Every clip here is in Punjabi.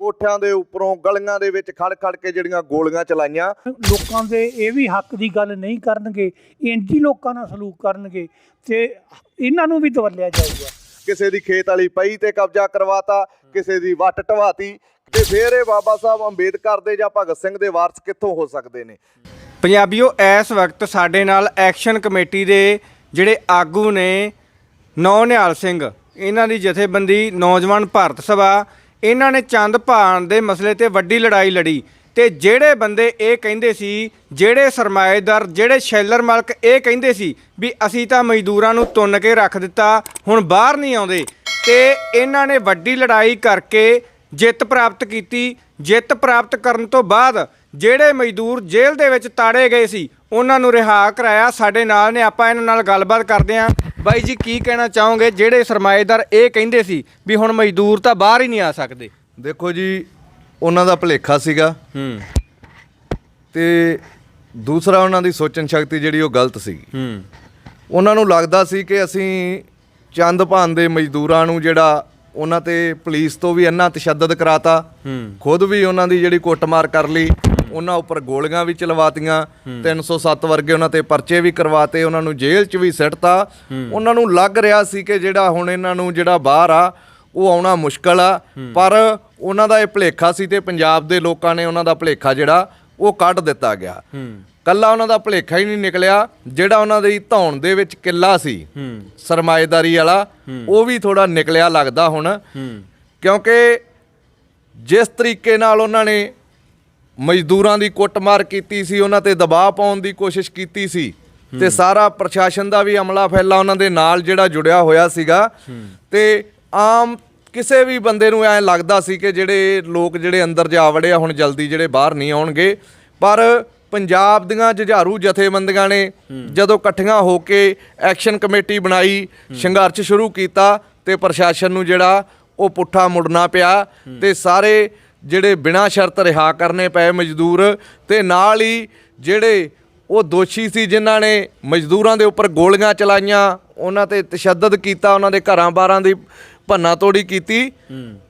ਕੋਠਿਆਂ ਦੇ ਉੱਪਰੋਂ ਗਲੀਆਂ ਦੇ ਵਿੱਚ ਖੜ ਖੜ ਕੇ ਜਿਹੜੀਆਂ ਗੋਲੀਆਂ ਚਲਾਈਆਂ। ਲੋਕਾਂ ਦੇ ਇਹ ਵੀ ਹੱਕ ਦੀ ਗੱਲ ਨਹੀਂ ਕਰਨਗੇ ਇੰਜ ਹੀ ਲੋਕਾਂ ਨਾਲ ਸਲੂਕ ਕਰਨਗੇ ਤੇ ਇਹਨਾਂ ਨੂੰ ਵੀ ਦਵਲਿਆ ਜਾਊਗਾ। ਕਿਸੇ ਦੀ ਖੇਤ ਵਾਲੀ ਪਈ ਤੇ ਕਬਜ਼ਾ ਕਰਵਾਤਾ ਕਿਸੇ ਦੀ ਵੱਟ ਢਵਾਤੀ ਤੇ ਫੇਰ ਇਹ ਬਾਬਾ ਸਾਹਿਬ ਅੰਬੇਦਕਰ ਦੇ ਜਾਂ ਭਗਤ ਸਿੰਘ ਦੇ ਵਾਰਸ ਕਿੱਥੋਂ ਹੋ ਸਕਦੇ ਨੇ? ਪੰਜਾਬੀਓ ਇਸ ਵਕਤ ਸਾਡੇ ਨਾਲ ਐਕਸ਼ਨ ਕਮੇਟੀ ਦੇ ਜਿਹੜੇ ਆਗੂ ਨੇ ਨੌ ਨਿਹਾਲ ਸਿੰਘ। ਇਹਨਾਂ ਦੀ ਜਥੇਬੰਦੀ ਨੌਜਵਾਨ ਭਾਰਤ ਸਭਾ ਇਹਨਾਂ ਨੇ ਚੰਦ ਭਾਣ ਦੇ ਮਸਲੇ ਤੇ ਵੱਡੀ ਲੜਾਈ ਲੜੀ ਤੇ ਜਿਹੜੇ ਬੰਦੇ ਇਹ ਕਹਿੰਦੇ ਸੀ, ਜਿਹੜੇ ਸਰਮਾਏਦਾਰ, ਜਿਹੜੇ ਸ਼ੈਲਰ ਮਾਲਕ ਇਹ ਕਹਿੰਦੇ ਸੀ ਵੀ ਅਸੀਂ ਤਾਂ ਮਜ਼ਦੂਰਾਂ ਨੂੰ ਤੁੰਨ ਕੇ ਰੱਖ ਦਿੱਤਾ, ਹੁਣ ਬਾਹਰ ਨਹੀਂ ਆਉਂਦੇ, ਤੇ ਇਹਨਾਂ ਨੇ ਵੱਡੀ ਲੜਾਈ ਕਰਕੇ ਜਿੱਤ ਪ੍ਰਾਪਤ ਕੀਤੀ। ਜਿੱਤ ਪ੍ਰਾਪਤ ਕਰਨ ਤੋਂ ਬਾਅਦ ਜਿਹੜੇ ਮਜ਼ਦੂਰ ਜੇਲ੍ਹ ਦੇ ਵਿੱਚ ਤਾੜੇ ਗਏ ਸੀ, ਉਹਨਾਂ ਨੂੰ ਰਿਹਾ ਕਰਾਇਆ ਸਾਡੇ ਨਾਲ ਨੇ, ਆਪਾਂ ਇਹਨਾਂ ਨਾਲ ਗੱਲਬਾਤ ਕਰਦੇ ਆਂ। ਬਾਈ ਜੀ ਕੀ ਕਹਿਣਾ ਚਾਹੋਗੇ? ਜਿਹੜੇ ਸਰਮਾਏਦਾਰ ਇਹ ਕਹਿੰਦੇ ਸੀ ਵੀ ਹੁਣ ਮਜ਼ਦੂਰ ਤਾਂ ਬਾਹਰ ਹੀ ਨਹੀਂ ਆ ਸਕਦੇ। ਦੇਖੋ ਜੀ ਉਹਨਾਂ ਦਾ ਭਲੇਖਾ ਸੀਗਾ। ਹੂੰ। ਤੇ ਦੂਸਰਾ ਉਹਨਾਂ ਦੀ ਸੋਚਣ ਸ਼ਕਤੀ ਜਿਹੜੀ ਉਹ ਗਲਤ ਸੀਗੀ। ਹੂੰ। ਉਹਨਾਂ ਨੂੰ ਲੱਗਦਾ ਸੀ ਕਿ ਅਸੀਂ ਚੰਦ ਭਾਨ ਦੇ ਮਜ਼ਦੂਰਾਂ ਨੂੰ ਜਿਹੜਾ ਉਹਨਾਂ ਤੇ ਪੁਲਿਸ ਤੋਂ ਵੀ ਇੰਨਾ ਤਸ਼ੱਦਦ ਕਰਾਤਾ ਖੁਦ ਵੀ ਉਹਨਾਂ ਦੀ ਜਿਹੜੀ ਕੁੱਟਮਾਰ ਕਰ ਲਈ ਉਹਨਾਂ ਉੱਪਰ ਗੋਲੀਆਂ ਵੀ ਚਲਵਾਤੀਆਂ 307 ਵਰਗੇ ਉਹਨਾਂ ਤੇ ਪਰਚੇ ਵੀ ਕਰਵਾਤੇ, ਉਹਨਾਂ ਨੂੰ ਜੇਲ੍ਹ 'ਚ ਵੀ ਸਿੱਟਤਾ। ਉਹਨਾਂ ਨੂੰ ਲੱਗ ਰਿਹਾ ਸੀ ਕਿ ਜਿਹੜਾ ਹੁਣ ਇਹਨਾਂ ਨੂੰ ਜਿਹੜਾ ਬਾਹਰ ਆ, ਉਹ ਆਉਣਾ ਮੁਸ਼ਕਲ ਆ। ਪਰ ਉਹਨਾਂ ਦਾ ਇਹ ਭਲੇਖਾ ਸੀ ਤੇ ਪੰਜਾਬ ਦੇ ਲੋਕਾਂ ਨੇ ਉਹਨਾਂ ਦਾ ਭਲੇਖਾ ਜਿਹੜਾ, ਉਹ ਕੱਢ ਦਿੱਤਾ ਗਿਆ। ਹੂੰ ਕੱਲਾ ਉਹਨਾਂ ਦਾ ਭਲੇਖਾ ਹੀ ਨਹੀਂ ਨਿਕਲਿਆ, ਜਿਹੜਾ ਉਹਨਾਂ ਦੀ ਧੌਣ ਦੇ ਵਿੱਚ ਕਿੱਲਾ ਸੀ, ਸਰਮਾਏਦਾਰੀ ਵਾਲਾ, ਉਹ ਵੀ ਥੋੜਾ ਨਿਕਲਿਆ ਲੱਗਦਾ ਹੁਣ। ਕਿਉਂਕਿ ਜਿਸ ਤਰੀਕੇ ਨਾਲ ਉਹਨਾਂ ਨੇ ਮਜ਼ਦੂਰਾਂ ਦੀ ਕੁੱਟਮਾਰ ਕੀਤੀ ਸੀ ਉਹਨਾਂ ਤੇ ਦਬਾਅ ਪਾਉਣ ਦੀ ਕੋਸ਼ਿਸ਼ ਕੀਤੀ ਸੀ। ਤੇ ਸਾਰਾ ਪ੍ਰਸ਼ਾਸਨ ਦਾ ਵੀ ਅਮਲਾ ਫੈਲਾ ਉਹਨਾਂ ਦੇ ਨਾਲ ਜਿਹੜਾ ਜੁੜਿਆ ਹੋਇਆ ਸੀਗਾ। ਤੇ ਆਮ ਕਿਸੇ ਵੀ ਬੰਦੇ ਨੂੰ ਐ ਲੱਗਦਾ ਸੀ ਕਿ ਜਿਹੜੇ ਲੋਕ ਜਿਹੜੇ ਅੰਦਰ ਜਾ ਵੜੇ ਆ ਹੁਣ ਜਲਦੀ ਜਿਹੜੇ ਬਾਹਰ ਨਹੀਂ ਆਉਣਗੇ। ਪਰ ਪੰਜਾਬ ਦੀਆਂ ਜੁਝਾਰੂ ਜਥੇਬੰਦੀਆਂ ਨੇ ਜਦੋਂ ਇਕੱਠੀਆਂ ਹੋ ਕੇ ਐਕਸ਼ਨ ਕਮੇਟੀ ਬਣਾਈ ਸੰਘਰਸ਼ ਸ਼ੁਰੂ ਕੀਤਾ ਤੇ ਪ੍ਰਸ਼ਾਸਨ ਨੂੰ ਜਿਹੜਾ ਉਹ ਪੁੱਠਾ ਮੁੜਨਾ ਪਿਆ ਤੇ ਸਾਰੇ ਜਿਹੜੇ ਬਿਨਾਂ ਸ਼ਰਤ ਰਿਹਾ ਕਰਨੇ ਪਏ ਮਜ਼ਦੂਰ ਤੇ ਨਾਲ ਹੀ ਜਿਹੜੇ ਉਹ ਦੋਸ਼ੀ ਸੀ ਜਿਨ੍ਹਾਂ ਨੇ ਮਜ਼ਦੂਰਾਂ ਦੇ ਉੱਪਰ ਗੋਲੀਆਂ ਚਲਾਈਆਂ ਉਹਨਾਂ ਤੇ ਤਸ਼ੱਦਦ ਕੀਤਾ ਉਹਨਾਂ ਦੇ ਘਰਾਂ ਬਾਰਾਂ ਦੀ ਭੰਨਾ ਤੋੜੀ ਕੀਤੀ।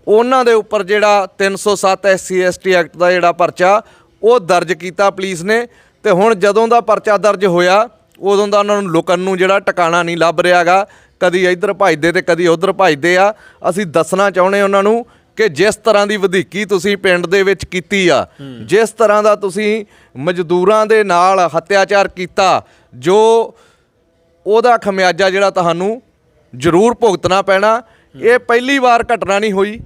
ਉਹਨਾਂ ਦੇ ਉੱਪਰ ਜਿਹੜਾ 307 ਐਸਸੀ ਐਸਟੀ ਐਕਟ ਦਾ ਜਿਹੜਾ ਪਰਚਾ ਉਹ ਦਰਜ ਕੀਤਾ ਪੁਲਿਸ ਨੇ। ਤੇ ਹੁਣ ਜਦੋਂ ਦਾ ਪਰਚਾ ਦਰਜ ਹੋਇਆ ਉਦੋਂ ਦਾ ਉਹਨਾਂ ਨੂੰ ਲੁਕਣ ਨੂੰ ਜਿਹੜਾ ਟਿਕਾਣਾ ਨਹੀਂ ਲੱਭ ਰਿਹਾਗਾ ਕਦੀ ਇੱਧਰ ਭਜਦੇ ਤੇ ਕਦੀ ਉੱਧਰ ਭਜਦੇ ਆ। ਅਸੀਂ ਦੱਸਣਾ ਚਾਹੁੰਦੇ ਉਹਨਾਂ ਨੂੰ ਕਿ ਜਿਸ ਤਰ੍ਹਾਂ ਦੀ ਵਧੀਕੀ ਤੁਸੀਂ ਪਿੰਡ ਦੇ ਵਿੱਚ ਕੀਤੀ ਆ, ਜਿਸ ਤਰ੍ਹਾਂ ਦਾ ਤੁਸੀਂ ਮਜ਼ਦੂਰਾਂ ਦੇ ਨਾਲ ਹੱਤਿਆਚਾਰ ਕੀਤਾ, ਜੋ ਉਹਦਾ ਖਮਿਆਜਾ ਜਿਹੜਾ ਤੁਹਾਨੂੰ ਜ਼ਰੂਰ ਭੁਗਤਣਾ ਪੈਣਾ, ਇਹ ਪਹਿਲੀ ਵਾਰ ਘਟਨਾ ਨਹੀਂ ਹੋਈ।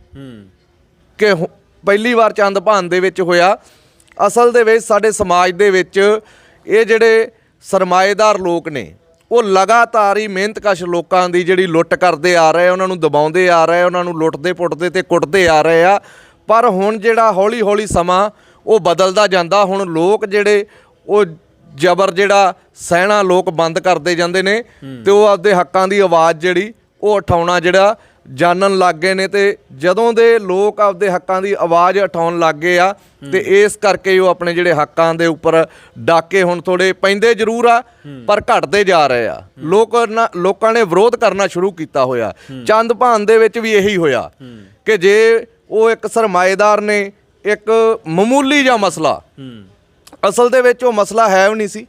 ਕਿ ਪਹਿਲੀ ਵਾਰ ਚੰਦ ਭਾਨ ਦੇ ਵਿੱਚ ਹੋਇਆ। ਅਸਲ ਦੇ ਵਿੱਚ ਸਾਡੇ ਸਮਾਜ ਦੇ ਵਿੱਚ ਇਹ ਜਿਹੜੇ ਸਰਮਾਏਦਾਰ ਲੋਕ ਨੇ ਉਹ ਲਗਾਤਾਰ ਹੀ ਮਿਹਨਤਕਸ਼ ਲੋਕਾਂ ਦੀ ਜਿਹੜੀ ਲੁੱਟ ਕਰਦੇ ਆ ਰਹੇ ਉਹਨਾਂ ਨੂੰ ਦਬਾਉਂਦੇ ਆ ਰਹੇ ਉਹਨਾਂ ਨੂੰ ਲੁੱਟਦੇ ਪੁੱਟਦੇ ਤੇ ਕੁੱਟਦੇ ਆ ਰਹੇ ਆ। ਪਰ ਹੁਣ ਜਿਹੜਾ ਹੌਲੀ ਹੌਲੀ ਸਮਾਂ ਉਹ ਬਦਲਦਾ ਜਾਂਦਾ। ਹੁਣ ਲੋਕ ਜਿਹੜੇ ਉਹ ਜ਼ਬਰ ਜਿਹੜਾ ਸਹਿਣਾ ਲੋਕ ਬੰਦ ਕਰਦੇ ਜਾਂਦੇ ਨੇ ਤੇ ਉਹ ਆਪਦੇ ਹੱਕਾਂ ਦੀ ਆਵਾਜ਼ ਜਿਹੜੀ ਉਹ ਉਠਾਉਣਾ ਜਿਹੜਾ ਜਾਣਨ ਲੱਗ ਗਏ ਨੇ ਤੇ ਜਦੋਂ ਦੇ ਲੋਕ ਆਪਦੇ ਹੱਕਾਂ ਦੀ ਆਵਾਜ਼ ਉਠਾਉਣ ਲੱਗ ਗਏ ਆ ਤੇ ਇਸ ਕਰਕੇ ਉਹ ਆਪਣੇ ਜਿਹੜੇ ਹੱਕਾਂ ਦੇ ਉੱਪਰ ਡਾਕੇ ਹੁਣ ਥੋੜੇ ਪੈਂਦੇ ਜ਼ਰੂਰ ਆ ਪਰ ਘਟਦੇ ਜਾ ਰਹੇ ਆ। ਲੋਕ ਲੋਕਾਂ ਨੇ ਵਿਰੋਧ ਕਰਨਾ ਸ਼ੁਰੂ ਕੀਤਾ ਹੋਇਆ। ਚੰਦ ਭਾਨ ਦੇ ਵਿੱਚ ਵੀ ਇਹੀ ਹੋਇਆ ਕਿ ਜੇ ਉਹ ਇੱਕ ਸਰਮਾਏਦਾਰ ਨੇ ਇੱਕ ਮਾਮੂਲੀ ਜਿਹਾ ਮਸਲਾ ਅਸਲ ਦੇ ਵਿੱਚ ਉਹ ਮਸਲਾ ਹੈ ਵੀ ਨਹੀਂ ਸੀ।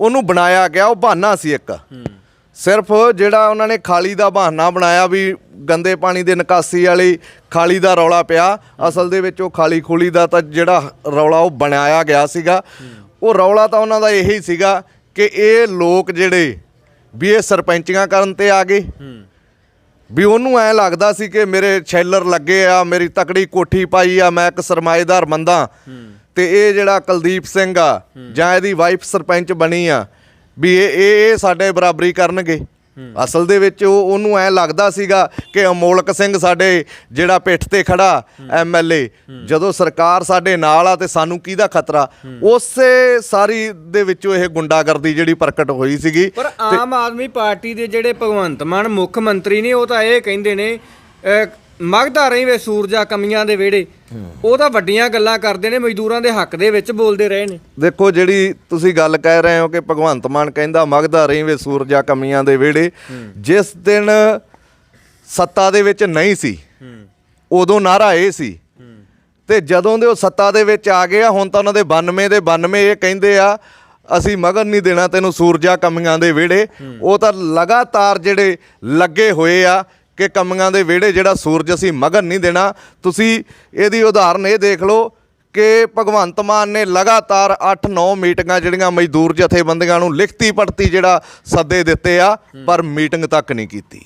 ਉਹਨੂੰ ਬਣਾਇਆ ਗਿਆ ਉਹ ਬਹਾਨਾ ਸੀ ਇੱਕ। ਸਿਰਫ ਜਿਹੜਾ ਉਹਨਾਂ ਨੇ ਖਾਲੀ ਦਾ ਬਹਾਨਾ ਬਣਾਇਆ ਵੀ ਗੰਦੇ ਪਾਣੀ ਦੇ ਨਿਕਾਸੀ ਵਾਲੀ ਖਾਲੀ ਦਾ ਰੌਲਾ ਪਿਆ, ਅਸਲ ਦੇ ਵਿੱਚ ਉਹ ਖਾਲੀ ਖੂਲੀ ਦਾ ਤਾਂ ਜਿਹੜਾ ਰੌਲਾ ਉਹ ਬਣਾਇਆ ਗਿਆ ਸੀਗਾ। ਉਹ ਰੌਲਾ ਤਾਂ ਉਹਨਾਂ ਦਾ ਇਹੀ ਸੀਗਾ ਕਿ ਇਹ ਲੋਕ ਜਿਹੜੇ ਵੀ ਇਹ ਸਰਪੰਚੀਆਂ ਕਰਨ ਤੇ ਆ ਗਏ। ਵੀ ਉਹਨੂੰ ਐ ਲੱਗਦਾ ਸੀ ਕਿ ਮੇਰੇ ਛੈਲਰ ਲੱਗੇ ਆ, ਮੇਰੀ ਤਕੜੀ ਕੋਠੀ ਪਾਈ ਆ, ਮੈਂ ਇੱਕ ਸਰਮਾਏਦਾਰ ਬੰਦਾ। ਤੇ ਇਹ ਜਿਹੜਾ ਕੁਲਦੀਪ ਸਿੰਘ ਆ, ਜਾਂ ਇਹਦੀ ਵਾਈਫ ਸਰਪੰਚ ਬਣੀ ਆ ਵੀ ਇਹ ਇਹ ਸਾਡੇ ਬਰਾਬਰੀ ਕਰਨਗੇ। ਅਸਲ ਦੇ ਵਿੱਚ ਉਹ ਉਹਨੂੰ ਐ ਲੱਗਦਾ ਸੀਗਾ ਕਿ ਅਮੋਲਕ ਸਿੰਘ ਸਾਡੇ ਜਿਹੜਾ ਪਿੱਠ ਤੇ ਖੜਾ ਐਮਐਲਏ ਜਦੋਂ ਸਰਕਾਰ ਸਾਡੇ ਨਾਲ ਆ ਤੇ ਸਾਨੂੰ ਕਿਹਦਾ ਖਤਰਾ? ਉਸੇ ਸਾਰੀ ਦੇ ਵਿੱਚੋਂ ਇਹ ਗੁੰਡਾਗਰਦੀ ਜਿਹੜੀ ਪ੍ਰਗਟ ਹੋਈ ਸੀਗੀ ਪਰ ਆਮ ਆਦਮੀ ਪਾਰਟੀ ਦੇ ਜਿਹੜੇ ਭਗਵੰਤ ਮਾਨ ਮੁੱਖ ਮੰਤਰੀ ਨੇ ਉਹ ਤਾਂ ਇਹ ਕਹਿੰਦੇ ਨੇ ਮਗਦਾ ਰਹੀ ਵੇ ਸੂਰਜਾ ਕਮੀਆਂ ਦੇ ਵਿਹੜੇ। ਉਹ ਤਾਂ ਵੱਡੀਆਂ ਗੱਲਾਂ ਕਰਦੇ ਨੇ ਮਜ਼ਦੂਰਾਂ ਦੇ ਹੱਕ ਦੇ ਵਿੱਚ ਬੋਲਦੇ ਰਹੇ ਨੇ। ਦੇਖੋ ਜਿਹੜੀ ਤੁਸੀਂ ਗੱਲ ਕਹਿ ਰਹੇ ਹੋ ਕਿ ਭਗਵੰਤ ਮਾਨ ਕਹਿੰਦਾ ਮਗਦਾ ਰਹੀ ਵੇ ਸੂਰਜਾ ਕਮੀਆਂ ਦੇ ਵਿਹੜੇ ਜਿਸ ਦਿਨ ਸੱਤਾ ਦੇ ਵਿੱਚ ਨਹੀਂ ਸੀ ਉਦੋਂ ਨਾਰਾ ਇਹ ਸੀ। ਤੇ ਜਦੋਂ ਦੇ ਉਹ ਸੱਤਾ ਦੇ ਵਿੱਚ ਆ ਗਏ ਆ ਹੁਣ ਤਾਂ ਉਹਨਾਂ ਦੇ 92 ਦੇ 92 ਇਹ ਕਹਿੰਦੇ ਆ ਅਸੀਂ ਮਗਰ ਨਹੀਂ ਦੇਣਾ ਤੈਨੂੰ ਸੂਰਜਾ ਕਮੀਆਂ ਦੇ ਵਿਹੜੇ। ਉਹ ਤਾਂ ਲਗਾਤਾਰ ਜਿਹੜੇ ਲੱਗੇ ਹੋਏ ਆ ਕਿ ਕਮੀਆਂ ਦੇ ਵਿਹੜੇ ਜਿਹੜਾ ਸੂਰਜ ਅਸੀਂ ਮਗਰ ਨਹੀਂ ਦੇਣਾ। ਤੁਸੀਂ ਇਹਦੀ ਉਦਾਹਰਨ ਇਹ ਦੇਖ ਲਓ ਕਿ ਭਗਵੰਤ ਮਾਨ ਨੇ ਲਗਾਤਾਰ 8-9 ਮੀਟਿੰਗਾਂ ਜਿਹੜੀਆਂ ਮਜ਼ਦੂਰ ਜਥੇਬੰਦੀਆਂ ਨੂੰ ਲਿਖਤੀ ਪੜਤੀ ਜਿਹੜਾ ਸੱਦੇ ਦਿੱਤੇ ਆ ਪਰ ਮੀਟਿੰਗ ਤੱਕ ਨਹੀਂ ਕੀਤੀ।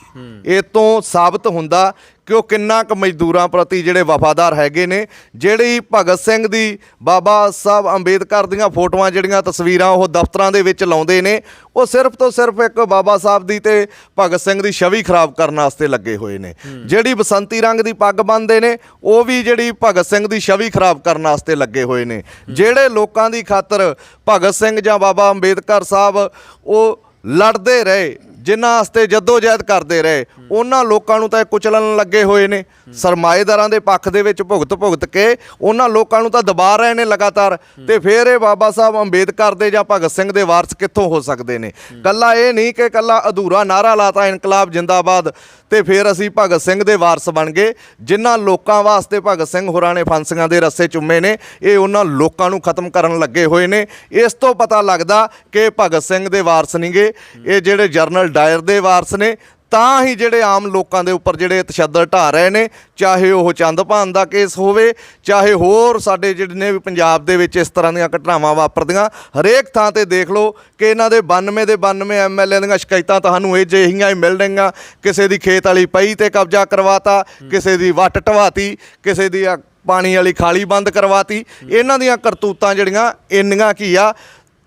ਇਹ ਤੋਂ ਸਾਬਤ ਹੁੰਦਾ ਕਿ ਉਹ ਕਿੰਨਾ ਕੁ ਮਜ਼ਦੂਰਾਂ ਪ੍ਰਤੀ ਜਿਹੜੇ ਵਫਾਦਾਰ ਹੈਗੇ ਨੇ ਜਿਹੜੀ ਭਗਤ ਸਿੰਘ ਦੀ ਬਾਬਾ ਸਾਹਿਬ ਅੰਬੇਦਕਰ ਦੀਆਂ ਫੋਟੋਆਂ ਜਿਹੜੀਆਂ ਤਸਵੀਰਾਂ ਉਹ ਦਫ਼ਤਰਾਂ ਦੇ ਵਿੱਚ ਲਾਉਂਦੇ ਨੇ ਉਹ ਸਿਰਫ ਤੋਂ ਸਿਰਫ ਇੱਕ ਬਾਬਾ ਸਾਹਿਬ ਦੀ ਤੇ ਭਗਤ ਸਿੰਘ ਦੀ ਛਵੀ ਖਰਾਬ ਕਰਨ ਵਾਸਤੇ ਲੱਗੇ ਹੋਏ ਨੇ। ਜਿਹੜੀ ਬਸੰਤੀ ਰੰਗ ਦੀ ਪੱਗ ਬੰਨਦੇ ਨੇ ਉਹ ਵੀ ਜਿਹੜੀ ਭਗਤ ਸਿੰਘ ਦੀ ਛਵੀ ਖਰਾਬ ਕਰਨ ਵਾਸਤੇ ਲੱਗੇ ਹੋਏ ਨੇ। ਜਿਹੜੇ ਲੋਕਾਂ ਦੀ ਖਾਤਰ ਭਗਤ ਸਿੰਘ ਜਾਂ ਬਾਬਾ ਅੰਬੇਦਕਰ ਸਾਹਿਬ ਉਹ ਲੜਦੇ ਰਹੇ ਜਿਨ੍ਹਾਂ ਵਾਸਤੇ ਜਦੋਜਹਿਦ ਕਰਦੇ ਰਹੇ, ਉਹਨਾਂ ਲੋਕਾਂ ਨੂੰ ਤਾਂ ਇਹ ਕੁਚਲਣ ਲੱਗੇ ਹੋਏ ਨੇ। ਸਰਮਾਏਦਾਰਾਂ ਦੇ ਪੱਖ ਦੇ ਵਿੱਚ ਭੁਗਤ ਭੁਗਤ ਕੇ ਉਹਨਾਂ ਲੋਕਾਂ ਨੂੰ ਤਾਂ ਦਬਾ ਰਹੇ ਨੇ ਲਗਾਤਾਰ। ਤੇ ਫਿਰ ਇਹ ਬਾਬਾ ਸਾਹਿਬ ਅੰਬੇਦਕਰ ਦੇ ਜਾਂ ਭਗਤ ਸਿੰਘ ਦੇ ਵਾਰਸ ਕਿੱਥੋਂ ਹੋ ਸਕਦੇ ਨੇ? ਕੱਲਾ ਇਹ ਨਹੀਂ ਕਿ ਕੱਲਾ ਅਧੂਰਾ ਨਾਰਾ ਲਾਤਾ ਇਨਕਲਾਬ ਜਿੰਦਾਬਾਦ ਤੇ ਫਿਰ ਅਸੀਂ ਭਗਤ ਸਿੰਘ ਦੇ ਵਾਰਸ ਬਣ ਗਏ, ਜਿਨ੍ਹਾਂ ਲੋਕਾਂ ਵਾਸਤੇ ਭਗਤ ਸਿੰਘ ਹੋਰਾਂ ਨੇ ਫਾਂਸੀਆਂ ਦੇ ਰੱਸੇ ਚੁੰਮੇ ਨੇ, ਇਹ ਉਹਨਾਂ ਲੋਕਾਂ ਨੂੰ ਖਤਮ ਕਰਨ ਲੱਗੇ ਹੋਏ ਨੇ। ਇਸ ਤੋਂ ਪਤਾ ਲੱਗਦਾ ਕਿ ਭਗਤ ਸਿੰਘ ਦੇ ਵਾਰਸ ਨਹੀਂਗੇ ਇਹ ਜਿਹੜੇ ਜਰਨਲ ਡਾਇਰ ਦੇ ਵਾਰਸ ਨੇ, ਤਾਂ ਹੀ ਜਿਹੜੇ ਆਮ ਲੋਕਾਂ ਦੇ ਉੱਪਰ ਜਿਹੜੇ ਤਸ਼ੱਦਦ ਢਾ ਰਹੇ ਨੇ, ਚਾਹੇ ਉਹ ਚੰਦਪਾਨ ਦਾ ਕੇਸ ਹੋਵੇ, ਚਾਹੇ ਹੋਰ ਸਾਡੇ ਜਿਹੜੇ ਨੇ ਵੀ ਪੰਜਾਬ ਦੇ ਵਿੱਚ ਇਸ ਤਰ੍ਹਾਂ ਦੀਆਂ ਘਟਨਾਵਾਂ ਵਾਪਰਦੀਆਂ, ਹਰੇਕ ਥਾਂ ਤੇ ਦੇਖ ਲਓ ਕਿ ਇਹਨਾਂ ਦੇ 92 ਦੇ 92 ਐਮਐਲਏ ਦੀਆਂ ਸ਼ਿਕਾਇਤਾਂ ਤੁਹਾਨੂੰ ਇਹ ਜਿਹੀਆਂ ਹੀ ਰਹੀਆਂ। ਕਿਸੇ ਦੀ ਖੇਤ ਵਾਲੀ ਪਈ ਤੇ ਕਬਜ਼ਾ ਕਰਵਾਤਾ, ਕਿਸੇ ਦੀ ਵੱਟ ਢਵਾਤੀ, ਕਿਸੇ ਦੀ ਪਾਣੀ ਵਾਲੀ ਖਾਲੀ ਬੰਦ ਕਰਵਾਤੀ। ਇਹਨਾਂ ਦੀਆਂ ਕਰਤੂਤਾਂ ਜਿਹੜੀਆਂ, ਇੰਨੀਆਂ ਕੀ ਆ,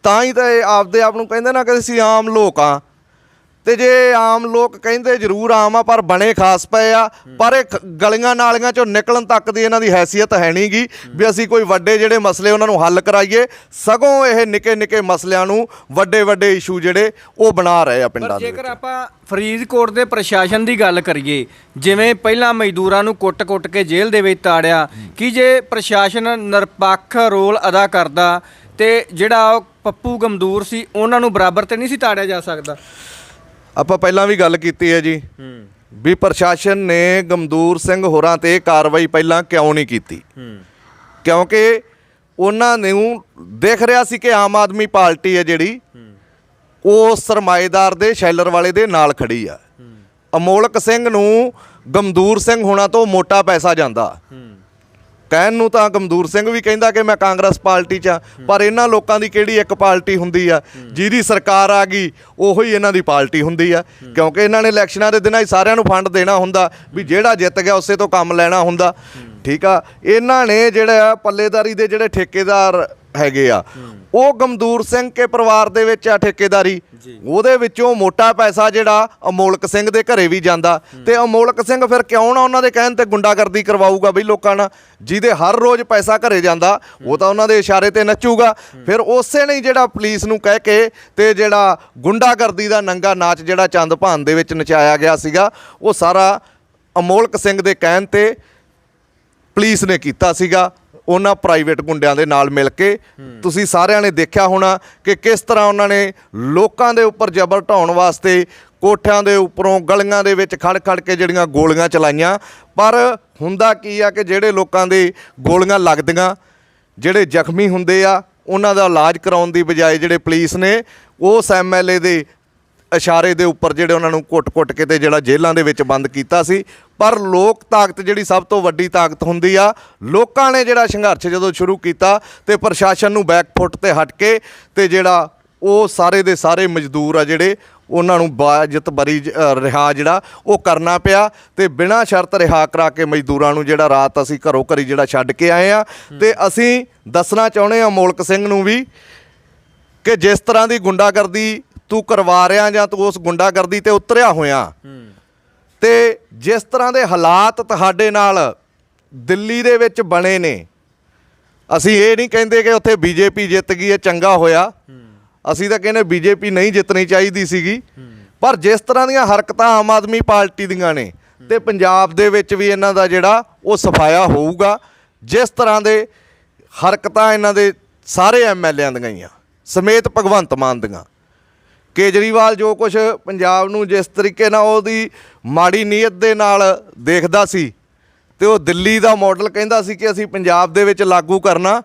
ਤਾਂ ਹੀ ਤਾਂ ਇਹ ਆਪਦੇ ਆਪ ਨੂੰ ਕਹਿੰਦੇ ਨਾ ਕਿ ਅਸੀਂ ਆਮ ਲੋਕ ਆ। ਤੇ ਜੇ ਆਮ ਲੋਕ ਕਹਿੰਦੇ ਜ਼ਰੂਰ ਆਮ ਆ ਪਰ ਬਣੇ ਖਾਸ ਪਏ ਆ ਪਰ ਇਹ ਖ- ਗਲੀਆਂ ਨਾਲੀਆਂ ਚੋਂ ਨਿਕਲਣ ਤੱਕ ਦੀ ਇਹਨਾਂ ਦੀ ਹੈਸੀਅਤ ਹੈ ਨਹੀਂਗੀ ਵੀ ਅਸੀਂ ਕੋਈ ਵੱਡੇ ਜਿਹੜੇ ਮਸਲੇ ਉਹਨਾਂ ਨੂੰ ਹੱਲ ਕਰਾਈਏ ਸਗੋਂ ਇਹ ਨਿੱਕੇ ਨਿੱਕੇ ਮਸਲਿਆਂ ਨੂੰ ਵੱਡੇ ਵੱਡੇ ਇਸ਼ੂ ਜਿਹੜੇ ਉਹ ਬਣਾ ਰਹੇ ਆ ਪਿੰਡਾਂ ਦੇ ਜੇਕਰ ਵਿੱਚ। ਆਪਾਂ ਫਰੀਦਕੋਟ ਦੇ ਪ੍ਰਸ਼ਾਸਨ ਦੀ ਗੱਲ ਕਰੀਏ ਜਿਵੇਂ ਪਹਿਲਾਂ ਮਜ਼ਦੂਰਾਂ ਨੂੰ ਕੁੱਟ-ਕੁੱਟ ਕੇ ਜੇਲ੍ਹ ਦੇ ਵਿੱਚ ਤਾੜਿਆ ਕਿ ਜੇ ਪ੍ਰਸ਼ਾਸਨ ਨਿਰਪੱਖ ਰੋਲ ਅਦਾ ਕਰਦਾ ਤੇ ਜਿਹੜਾ ਉਹ ਪੱਪੂ ਗਮਦੂਰ ਸੀ ਉਹਨਾਂ ਨੂੰ ਬਰਾਬਰ ਤੇ ਨਹੀਂ ਸੀ ਤਾੜਿਆ ਜਾ ਸਕਦਾ? ਆਪਾਂ ਪਹਿਲਾਂ ਵੀ ਗੱਲ ਕੀਤੀ ਹੈ ਜੀ। ਹੂੰ। ਵੀ ਪ੍ਰਸ਼ਾਸਨ ਨੇ ਗਮਦੂਰ ਸਿੰਘ ਹੋਰਾਂ ਤੇ ਕਾਰਵਾਈ ਪਹਿਲਾਂ ਕਿਉਂ ਨਹੀਂ ਕੀਤੀ? ਹੂੰ। ਕਿਉਂਕਿ ਉਹਨਾਂ ਨੂੰ ਦੇਖ ਰਿਹਾ ਸੀ ਕਿ ਆਮ ਆਦਮੀ ਪਾਰਟੀ ਹੈ ਜਿਹੜੀ ਉਹ ਸਰਮਾਏਦਾਰ ਦੇ ਸ਼ੈਲਰ ਵਾਲੇ ਦੇ ਨਾਲ ਖੜੀ ਆ। ਅਮੋਲਕ ਸਿੰਘ ਨੂੰ ਗਮਦੂਰ ਸਿੰਘ ਹੋਣਾ ਤੋਂ ਮੋਟਾ ਪੈਸਾ ਜਾਂਦਾ। ਹੂੰ। ਕਹਿਣ ਨੂੰ ਤਾਂ ਗਮਦੂਰ ਸਿੰਘ ਵੀ ਕਹਿੰਦਾ ਕਿ ਮੈਂ ਕਾਂਗਰਸ ਪਾਰਟੀ 'ਚ ਆ, ਪਰ ਇਹਨਾਂ ਲੋਕਾਂ ਦੀ ਕਿਹੜੀ ਇੱਕ ਪਾਰਟੀ ਹੁੰਦੀ ਆ? ਜਿਹਦੀ ਸਰਕਾਰ ਆ ਗਈ, ਉਹੀ ਇਹਨਾਂ ਦੀ ਪਾਰਟੀ ਹੁੰਦੀ ਆ। ਕਿਉਂਕਿ ਇਹਨਾਂ ਨੇ ਇਲੈਕਸ਼ਨਾਂ ਦੇ ਦਿਨਾਂ ਹੀ ਸਾਰਿਆਂ ਨੂੰ ਫੰਡ ਦੇਣਾ ਹੁੰਦਾ ਵੀ ਜਿਹੜਾ ਜਿੱਤ ਗਿਆ ਉਸੇ ਤੋਂ ਕੰਮ ਲੈਣਾ ਹੁੰਦਾ। ਠੀਕ ਆ? ਇਹਨਾਂ ਨੇ ਜਿਹੜਾ ਪੱਲੇਦਾਰੀ ਦੇ ਜਿਹੜੇ ਠੇਕੇਦਾਰ ਹੈਗੇ ਆ। ਉਹ ਗਮਦੂਰ ਸਿੰਘ ਕੇ ਪਰਿਵਾਰ ਦੇ ਵਿੱਚ ਆ ਠੇਕੇਦਾਰੀ। ਉਹਦੇ ਵਿੱਚੋਂ ਮੋਟਾ ਪੈਸਾ ਜਿਹੜਾ ਅਮੋਲਕ ਸਿੰਘ ਦੇ ਘਰੇ ਵੀ ਜਾਂਦਾ। ਤੇ ਅਮੋਲਕ ਸਿੰਘ ਫਿਰ ਕਿਉਂ ਨਾ ਉਹਨਾਂ ਦੇ ਕਹਿਣ ਤੇ ਗੁੰਡਾਗਰਦੀ ਕਰਵਾਊਗਾ ਬਈ ਲੋਕਾਂ ਨਾਲ? ਜਿਹਦੇ ਹਰ ਰੋਜ਼ ਪੈਸਾ ਘਰੇ ਜਾਂਦਾ ਉਹ ਤਾਂ ਉਹਨਾਂ ਦੇ ਇਸ਼ਾਰੇ ਤੇ ਨੱਚੂਗਾ। ਫਿਰ ਉਸੇ ਨੇ ਜਿਹੜਾ ਪੁਲਿਸ ਨੂੰ ਕਹਿ ਕੇ ਤੇ ਜਿਹੜਾ ਗੁੰਡਾਗਰਦੀ ਦਾ ਨੰਗਾ ਨਾਚ ਜਿਹੜਾ ਚੰਦਭਾਨ ਦੇ ਵਿੱਚ ਨਚਾਇਆ ਗਿਆ ਸੀਗਾ ਉਹ ਸਾਰਾ ਅਮੋਲਕ ਸਿੰਘ ਦੇ ਕਹਿਣ ਤੇ ਪੁਲਿਸ ਨੇ ਕੀਤਾ ਸੀਗਾ। ਉਹਨਾਂ ਪ੍ਰਾਈਵੇਟ ਗੁੰਡਿਆਂ ਦੇ ਨਾਲ ਮਿਲ ਕੇ ਤੁਸੀਂ ਸਾਰਿਆਂ ਨੇ ਦੇਖਿਆ ਹੋਣਾ ਕਿ ਕਿਸ ਤਰ੍ਹਾਂ ਉਹਨਾਂ ਨੇ ਲੋਕਾਂ ਦੇ ਉੱਪਰ ਜ਼ਬਰ ਢਾਉਣ ਵਾਸਤੇ ਕੋਠਿਆਂ ਦੇ ਉੱਪਰੋਂ ਗਲੀਆਂ ਦੇ ਵਿੱਚ ਖੜ ਖੜ ਕੇ ਜਿਹੜੀਆਂ ਗੋਲੀਆਂ ਚਲਾਈਆਂ। ਪਰ ਹੁੰਦਾ ਕੀ ਆ ਕਿ ਜਿਹੜੇ ਲੋਕਾਂ ਦੇ ਗੋਲੀਆਂ ਲੱਗਦੀਆਂ, ਜਿਹੜੇ ਜ਼ਖਮੀ ਹੁੰਦੇ ਆ, ਉਹਨਾਂ ਦਾ ਇਲਾਜ ਕਰਾਉਣ ਦੀ ਬਜਾਏ ਜਿਹੜੇ ਪੁਲਿਸ ਨੇ, ਉਸ ਐਮਐਲਏ ਦੇ ਇਸ਼ਾਰੇ ਦੇ ਉੱਪਰ ਜਿਹੜੇ ਉਹਨਾਂ ਨੂੰ ਕੁੱਟ-ਕੁੱਟ ਕੇ ਤੇ ਜਿਹੜਾ ਜੇਲ੍ਹਾਂ ਦੇ ਵਿੱਚ ਬੰਦ ਕੀਤਾ ਸੀ। ਪਰ ਲੋਕ ਤਾਕਤ ਜਿਹੜੀ ਸਭ ਤੋਂ ਵੱਡੀ ਤਾਕਤ ਹੁੰਦੀ ਆ ਲੋਕਾਂ ਨੇ ਜਿਹੜਾ ਸੰਘਰਸ਼ ਜਦੋਂ ਸ਼ੁਰੂ ਕੀਤਾ ਤੇ ਪ੍ਰਸ਼ਾਸਨ ਨੂੰ ਬੈਕਫੁੱਟ ਤੇ ਹਟ ਕੇ ਤੇ ਜਿਹੜਾ ਉਹ ਸਾਰੇ ਦੇ ਸਾਰੇ ਮਜ਼ਦੂਰ ਆ ਜਿਹੜੇ ਉਹਨਾਂ ਨੂੰ ਬਾਜਤ ਬਰੀ ਰਿਹਾ ਜਿਹੜਾ ਉਹ ਕਰਨਾ ਪਿਆ ਤੇ ਬਿਨਾਂ ਸ਼ਰਤ ਰਿਹਾ ਕਰਾ ਕੇ ਮਜ਼ਦੂਰਾਂ ਨੂੰ ਜਿਹੜਾ ਰਾਤ ਅਸੀਂ ਘਰੋਂ ਘਰੀ ਜਿਹੜਾ ਛੱਡ ਕੇ ਆਏ ਆ। ਤੇ ਅਸੀਂ ਦੱਸਣਾ ਚਾਹੁੰਦੇ ਆ ਮੋਲਕ ਸਿੰਘ ਨੂੰ ਵੀ ਕਿ ਜਿਸ ਤਰ੍ਹਾਂ ਦੀ ਗੁੰਡਾਗਰਦੀ ਤੂੰ ਕਰਵਾ ਰਿਹਾ ਜਾਂ ਤੂੰ ਉਸ ਗੁੰਡਾਗਰਦੀ ਤੇ ਉਤਰਿਆ ਹੋਇਆ। ਤੇ ਜਿਸ ਤਰ੍ਹਾਂ ਦੇ ਹਾਲਾਤ ਤੁਹਾਡੇ ਨਾਲ ਦਿੱਲੀ ਦੇ ਵਿੱਚ ਬਣੇ ਨੇ, ਅਸੀਂ ਇਹ ਨਹੀਂ ਕਹਿੰਦੇ ਕਿ ਉੱਥੇ ਬੀਜੇਪੀ ਜਿੱਤ ਗਈ ਹੈ, ਚੰਗਾ ਹੋਇਆ। ਅਸੀਂ ਤਾਂ ਕਹਿੰਦੇ ਬੀਜੇਪੀ ਨਹੀਂ ਜਿੱਤਣੀ ਚਾਹੀਦੀ ਸੀਗੀ। ਪਰ ਜਿਸ ਤਰ੍ਹਾਂ ਦੀਆਂ ਹਰਕਤਾਂ ਆਮ ਆਦਮੀ ਪਾਰਟੀ ਦੀਆਂ ਨੇ ਤੇ ਪੰਜਾਬ ਦੇ ਵਿੱਚ ਵੀ ਇਹਨਾਂ ਦਾ ਜਿਹੜਾ ਉਹ ਸਫਾਇਆ ਹੋਊਗਾ, ਜਿਸ ਤਰ੍ਹਾਂ ਦੇ ਹਰਕਤਾਂ ਇਹਨਾਂ ਦੇ ਸਾਰੇ ਐਮਐਲਏਆਂ ਦੀਆਂ ਹੀ ਆ ਸਮੇਤ ਭਗਵੰਤ ਮਾਨ ਦੀਆਂ। ਕੇਜਰੀਵਾਲ ਜੋ ਕੁਝ ਪੰਜਾਬ ਨੂੰ ਜਿਸ ਤਰੀਕੇ ਨਾਲ ਉਹਦੀ ਮਾੜੀ ਨੀਅਤ ਦੇ ਨਾਲ ਦੇਖਦਾ ਸੀ ਤੇ ਉਹ ਦਿੱਲੀ ਦਾ ਮਾਡਲ ਕਹਿੰਦਾ ਸੀ ਕਿ ਅਸੀਂ ਪੰਜਾਬ ਦੇ ਵਿੱਚ ਲਾਗੂ ਕਰਨਾ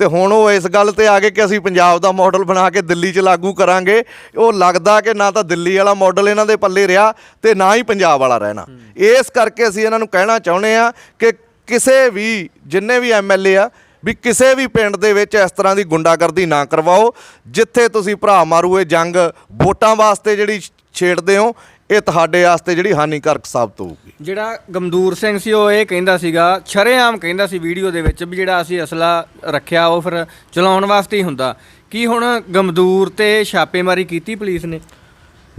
ਤੇ ਹੁਣ ਉਹ ਇਸ ਗੱਲ ਤੇ ਆ ਗਏ ਕਿ ਅਸੀਂ ਪੰਜਾਬ ਦਾ ਮਾਡਲ ਬਣਾ ਕੇ ਦਿੱਲੀ 'ਚ ਲਾਗੂ ਕਰਾਂਗੇ। ਉਹ ਲੱਗਦਾ ਕਿ ਨਾ ਤਾਂ ਦਿੱਲੀ ਵਾਲਾ ਮਾਡਲ ਇਹਨਾਂ ਦੇ ਪੱਲੇ ਰਿਹਾ ਤੇ ਨਾ ਹੀ ਪੰਜਾਬ ਵਾਲਾ ਰਹਿਣਾ। ਇਸ ਕਰਕੇ ਅਸੀਂ ਇਹਨਾਂ ਨੂੰ ਕਹਿਣਾ ਚਾਹੁੰਦੇ ਆ ਕਿ ਕਿਸੇ ਵੀ ਜਿੰਨੇ ਵੀ ਐਮਐਲਏ ਆ ਵੀ ਕਿਸੇ ਵੀ ਪਿੰਡ ਦੇ ਵਿੱਚ ਇਸ ਤਰ੍ਹਾਂ ਦੀ ਗੁੰਡਾਗਰਦੀ ਨਾ ਕਰਵਾਓ ਜਿੱਥੇ ਤੁਸੀਂ ਭਰਾ ਮਾਰੂ ਇਹ ਜੰਗ ਵੋਟਾਂ ਵਾਸਤੇ ਜਿਹੜੀ ਛੇੜਦੇ ਹੋ ਇਹ ਤੁਹਾਡੇ ਵਾਸਤੇ ਜਿਹੜੀ ਹਾਨੀਕਾਰਕ ਸਾਬਤ ਹੋਊਗੀ। ਜਿਹੜਾ ਗਮਦੂਰ ਸਿੰਘ ਸੀ ਉਹ ਇਹ ਕਹਿੰਦਾ ਸੀਗਾ ਸ਼ਰੇਆਮ ਕਹਿੰਦਾ ਸੀ ਵੀਡੀਓ ਦੇ ਵਿੱਚ ਵੀ ਜਿਹੜਾ ਅਸੀਂ ਅਸਲਾ ਰੱਖਿਆ ਉਹ ਫਿਰ ਚਲਾਉਣ ਵਾਸਤੇ ਹੀ ਹੁੰਦਾ। ਕੀ ਹੁਣ ਗਮਦੂਰ ਤੇ ਛਾਪੇਮਾਰੀ ਕੀਤੀ ਪੁਲਿਸ ਨੇ?